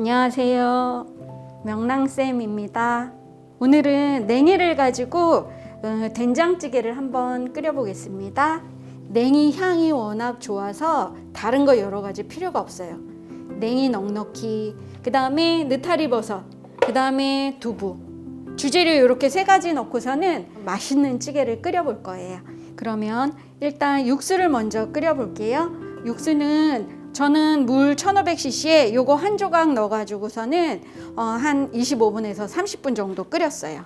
안녕하세요. 명랑쌤입니다. 오늘은 냉이를 가지고 어, 된장찌개를 한번 끓여보겠습니다. 냉이 향이 워낙 좋아서 다른 거 여러 가지 필요가 없어요. 냉이 넉넉히, 그 다음에 느타리 버섯, 그 다음에 두부. 주재료 이렇게 세 가지 넣고서는 맛있는 찌개를 끓여볼 거예요. 그러면 일단 육수를 먼저 끓여볼게요. 육수는 저는 물 1500cc에 요거 한 조각 넣어가지고서는 어, 한 25분에서 30분 정도 끓였어요.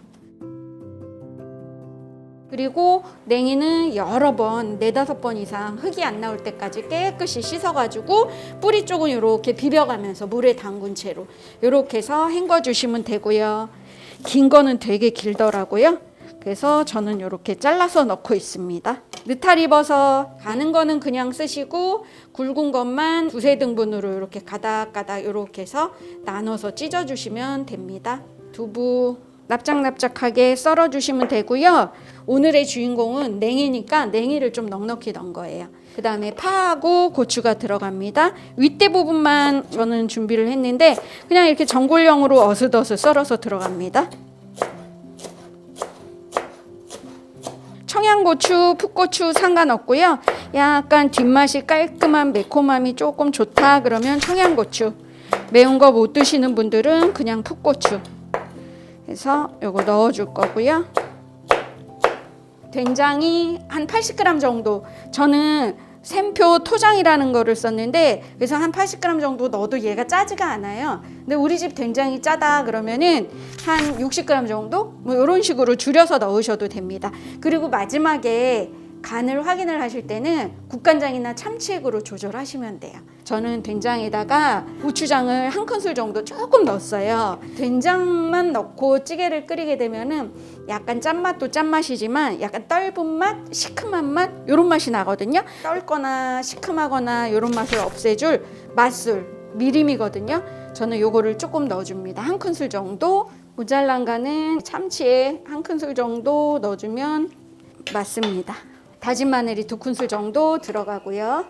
그리고 냉이는 여러 번, 네다섯 번 이상 흙이 안 나올 때까지 깨끗이 씻어가지고 뿌리 쪽은 이렇게 비벼가면서 물에 담근 채로 이렇게 해서 헹궈 주시면 되고요. 긴 거는 되게 길더라고요. 그래서 저는 이렇게 잘라서 넣고 있습니다. 느타리 버섯 가는 거는 그냥 쓰시고 굵은 것만 두세 등분으로 이렇게 가닥가닥 이렇게 해서 나눠서 찢어 주시면 됩니다. 두부 납작납작하게 썰어 주시면 되고요. 오늘의 주인공은 냉이니까 냉이를 좀 넉넉히 넣은 거예요. 그 다음에 파하고 고추가 들어갑니다. 윗대 부분만 저는 준비를 했는데 그냥 이렇게 전골용으로 어슷어슷 썰어서 들어갑니다. 청양고추, 풋고추 상관없고요. 약간 뒷맛이 깔끔한 매콤함이 조금 좋다 그러면 청양고추. 매운 거 못 드시는 분들은 그냥 풋고추. 해서 요거 넣어 줄 거고요. 된장이 한 80g 정도. 저는 샘표 토장이라는 거를 썼는데 그래서 한 80g 정도 넣어도 얘가 짜지가 않아요. 근데 우리 집 된장이 짜다 그러면은 한 60g 정도 뭐 이런 식으로 줄여서 넣으셔도 됩니다. 그리고 마지막에 간을 확인을 하실 때는 국간장이나 참치액으로 조절하시면 돼요. 저는 된장에다가 고추장을 한 큰술 정도 조금 넣었어요. 된장만 넣고 찌개를 끓이게 되면은 약간 짠맛도 짠맛이지만 약간 떫은 맛, 시큼한 맛 이런 맛이 나거든요. 떫거나 시큼하거나 이런 맛을 없애줄 맛술 미림이거든요. 저는 요거를 조금 넣어줍니다. 한 큰술 정도. 간은 참치에 한 큰술 정도 넣어주면 맞습니다. 다진 마늘이 두 큰술 정도 들어가고요.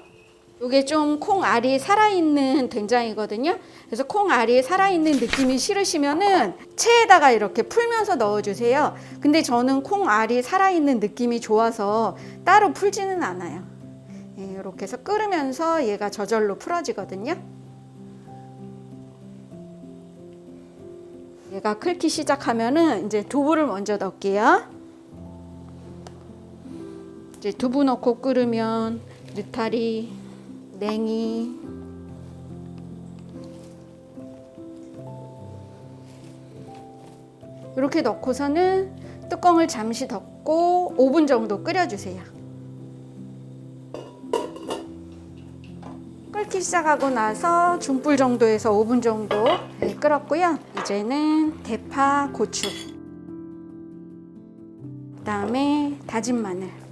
이게 좀 콩알이 살아있는 된장이거든요. 그래서 콩알이 살아있는 느낌이 싫으시면은 체에다가 이렇게 풀면서 넣어주세요. 근데 저는 콩알이 살아있는 느낌이 좋아서 따로 풀지는 않아요. 예, 이렇게 해서 끓으면서 얘가 저절로 풀어지거든요. 얘가 끓기 시작하면은 이제 두부를 먼저 넣을게요. 이제 두부 넣고 끓으면 느타리, 냉이, 이렇게 넣고서는 뚜껑을 잠시 덮고 5분 정도 끓여주세요. 끓기 시작하고 나서 중불 정도에서 5분 정도 네, 끓었고요. 이제는 대파, 고추, 그다음에 다진 마늘.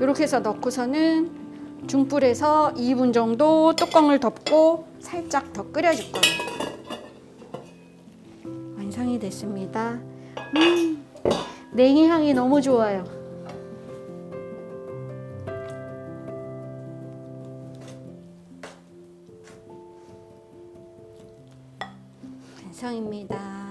이렇게 해서 넣고서는 중불에서 2분 정도 뚜껑을 덮고 살짝 더 끓여줄 거예요. 완성이 됐습니다. 음, 냉이 향이 너무 좋아요. 완성입니다.